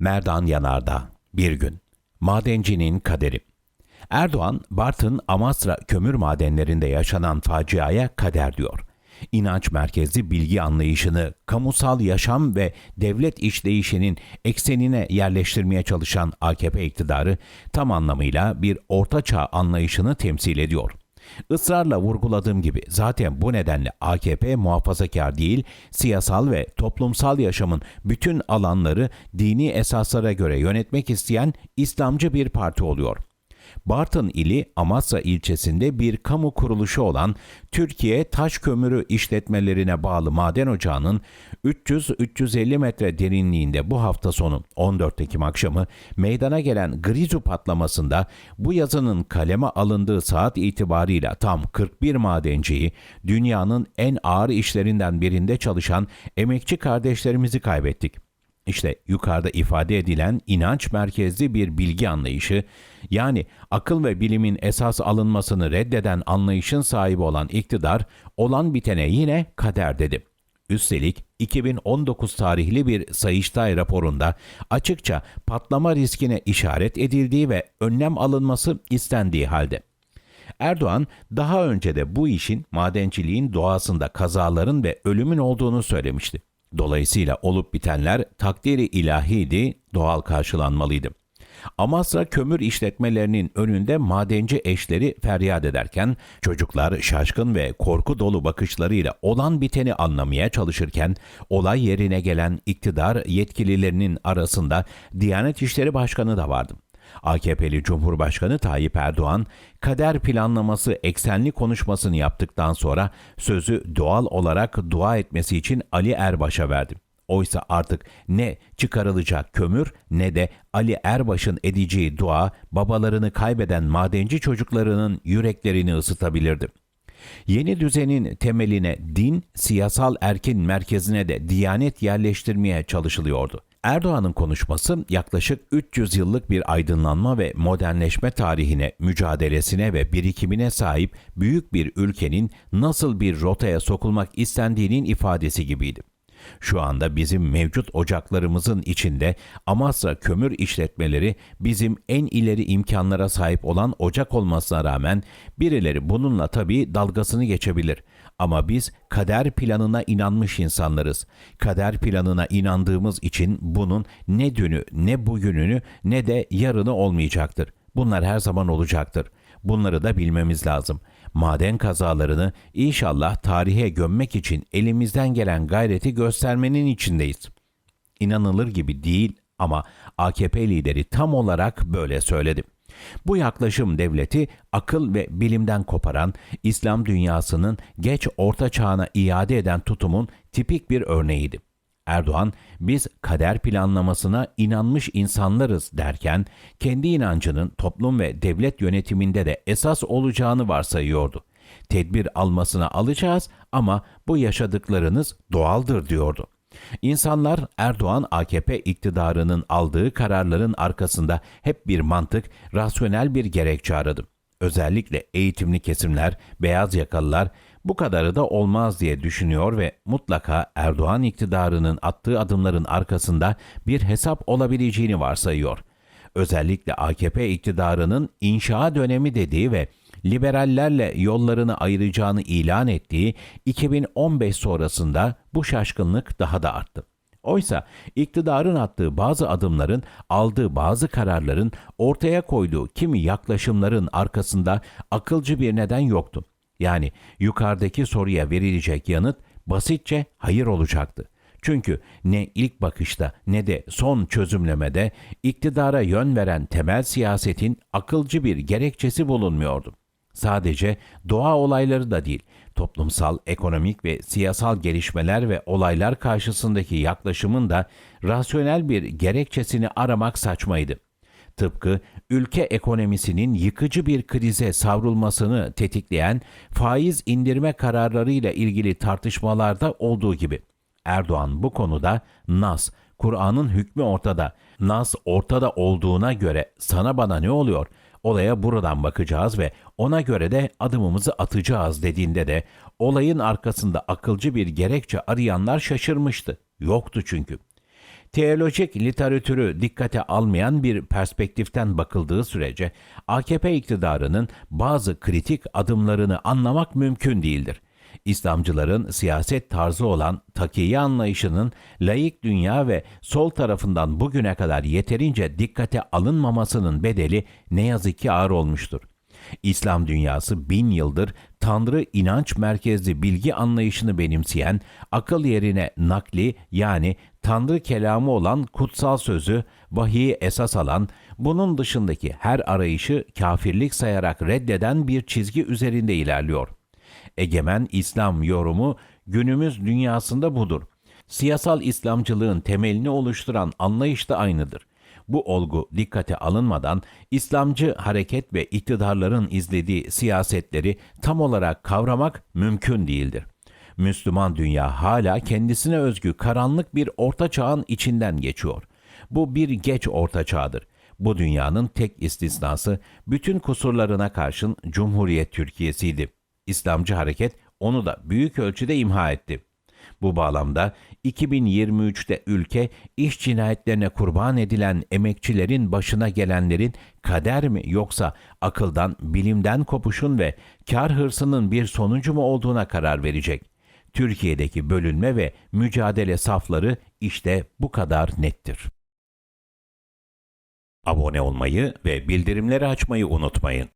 Merdan Yanardağ Bir gün Madencinin kaderi Erdoğan, Bartın Amasra kömür madenlerinde yaşanan faciaya kader diyor. İnanç merkezli bilgi anlayışını kamusal yaşam ve devlet işleyişinin eksenine yerleştirmeye çalışan AKP iktidarı tam anlamıyla bir ortaçağ anlayışını temsil ediyor. Israrla vurguladığım gibi zaten bu nedenle AKP muhafazakar değil, siyasal ve toplumsal yaşamın bütün alanları dini esaslara göre yönetmek isteyen İslamcı bir parti oluyor. Bartın ili Amasra ilçesinde bir kamu kuruluşu olan Türkiye Taş Kömürü işletmelerine bağlı maden ocağının 300-350 metre derinliğinde bu hafta sonu 14 Ekim akşamı meydana gelen Grizu patlamasında bu yazının kaleme alındığı saat itibarıyla tam 41 madenciyi dünyanın en ağır işlerinden birinde çalışan emekçi kardeşlerimizi kaybettik. İşte yukarıda ifade edilen inanç merkezli bir bilgi anlayışı, yani akıl ve bilimin esas alınmasını reddeden anlayışın sahibi olan iktidar, olan bitene yine kader dedi. Üstelik 2019 tarihli bir Sayıştay raporunda açıkça patlama riskine işaret edildiği ve önlem alınması istendiği halde. Erdoğan daha önce de bu işin madenciliğin doğasında kazaların ve ölümün olduğunu söylemişti. Dolayısıyla olup bitenler takdiri ilahiydi, doğal karşılanmalıydı. Amasra kömür işletmelerinin önünde madenci eşleri feryat ederken, çocuklar şaşkın ve korku dolu bakışlarıyla olan biteni anlamaya çalışırken, olay yerine gelen iktidar yetkililerinin arasında Diyanet İşleri Başkanı da vardı. AKP'li Cumhurbaşkanı Tayyip Erdoğan, kader planlaması eksenli konuşmasını yaptıktan sonra sözü doğal olarak dua etmesi için Ali Erbaş'a verdi. Oysa artık ne çıkarılacak kömür ne de Ali Erbaş'ın edeceği dua babalarını kaybeden madenci çocuklarının yüreklerini ısıtabilirdi. Yeni düzenin temeline din, siyasal erkin merkezine de diyanet yerleştirmeye çalışılıyordu. Erdoğan'ın konuşması yaklaşık 300 yıllık bir aydınlanma ve modernleşme tarihine, mücadelesine ve birikimine sahip büyük bir ülkenin nasıl bir rotaya sokulmak istendiğinin ifadesi gibiydi. Şu anda bizim mevcut ocaklarımızın içinde Amasra kömür işletmeleri bizim en ileri imkanlara sahip olan ocak olmasına rağmen birileri bununla tabii dalgasını geçebilir. Ama biz kader planına inanmış insanlarız. Kader planına inandığımız için bunun ne dünü, ne bugününü, ne de yarını olmayacaktır. Bunlar her zaman olacaktır. Bunları da bilmemiz lazım. Maden kazalarını inşallah tarihe gömmek için elimizden gelen gayreti göstermenin içindeyiz. İnanılır gibi değil ama AKP lideri tam olarak böyle söyledi. Bu yaklaşım devleti akıl ve bilimden koparan, İslam dünyasının geç orta çağına iade eden tutumun tipik bir örneğiydi. Erdoğan, biz kader planlamasına inanmış insanlarız derken, kendi inancının toplum ve devlet yönetiminde de esas olacağını varsayıyordu. Tedbir almasına alacağız ama bu yaşadıklarınız doğaldır diyordu. İnsanlar Erdoğan AKP iktidarının aldığı kararların arkasında hep bir mantık, rasyonel bir gerekçe aradı. Özellikle eğitimli kesimler, beyaz yakalılar bu kadarı da olmaz diye düşünüyor ve mutlaka Erdoğan iktidarının attığı adımların arkasında bir hesap olabileceğini varsayıyor. Özellikle AKP iktidarının inşa dönemi dediği ve liberallerle yollarını ayıracağını ilan ettiği 2015 sonrasında bu şaşkınlık daha da arttı. Oysa iktidarın attığı bazı adımların, aldığı bazı kararların, ortaya koyduğu kimi yaklaşımların arkasında akılcı bir neden yoktu. Yani yukarıdaki soruya verilecek yanıt basitçe hayır olacaktı. Çünkü ne ilk bakışta ne de son çözümlemede iktidara yön veren temel siyasetin akılcı bir gerekçesi bulunmuyordu. Sadece doğa olayları da değil, toplumsal, ekonomik ve siyasal gelişmeler ve olaylar karşısındaki yaklaşımın da rasyonel bir gerekçesini aramak saçmaydı. Tıpkı ülke ekonomisinin yıkıcı bir krize savrulmasını tetikleyen faiz indirme kararlarıyla ilgili tartışmalarda olduğu gibi. Erdoğan bu konuda Nas, Kur'an'ın hükmü ortada. Nas ortada olduğuna göre sana bana ne oluyor? Olaya buradan bakacağız ve ona göre de adımımızı atacağız dediğinde de olayın arkasında akılcı bir gerekçe arayanlar şaşırmıştı. Yoktu çünkü. Teolojik literatürü dikkate almayan bir perspektiften bakıldığı sürece AKP iktidarının bazı kritik adımlarını anlamak mümkün değildir. İslamcıların siyaset tarzı olan takiye anlayışının laik dünya ve sol tarafından bugüne kadar yeterince dikkate alınmamasının bedeli ne yazık ki ağır olmuştur. İslam dünyası bin yıldır Tanrı inanç merkezli bilgi anlayışını benimseyen, akıl yerine nakli yani Tanrı kelamı olan kutsal sözü, vahiyi esas alan, bunun dışındaki her arayışı kafirlik sayarak reddeden bir çizgi üzerinde ilerliyor. Egemen İslam yorumu günümüz dünyasında budur. Siyasal İslamcılığın temelini oluşturan anlayış da aynıdır. Bu olgu dikkate alınmadan İslamcı hareket ve iktidarların izlediği siyasetleri tam olarak kavramak mümkün değildir. Müslüman dünya hala kendisine özgü karanlık bir orta çağın içinden geçiyor. Bu bir geç orta çağdır. Bu dünyanın tek istisnası bütün kusurlarına karşın Cumhuriyet Türkiye'siydi. İslamcı hareket onu da büyük ölçüde imha etti. Bu bağlamda 2023'te ülke iş cinayetlerine kurban edilen emekçilerin başına gelenlerin kader mi yoksa akıldan, bilimden kopuşun ve kar hırsının bir sonucu mu olduğuna karar verecek. Türkiye'deki bölünme ve mücadele safları işte bu kadar nettir. Abone olmayı ve bildirimleri açmayı unutmayın.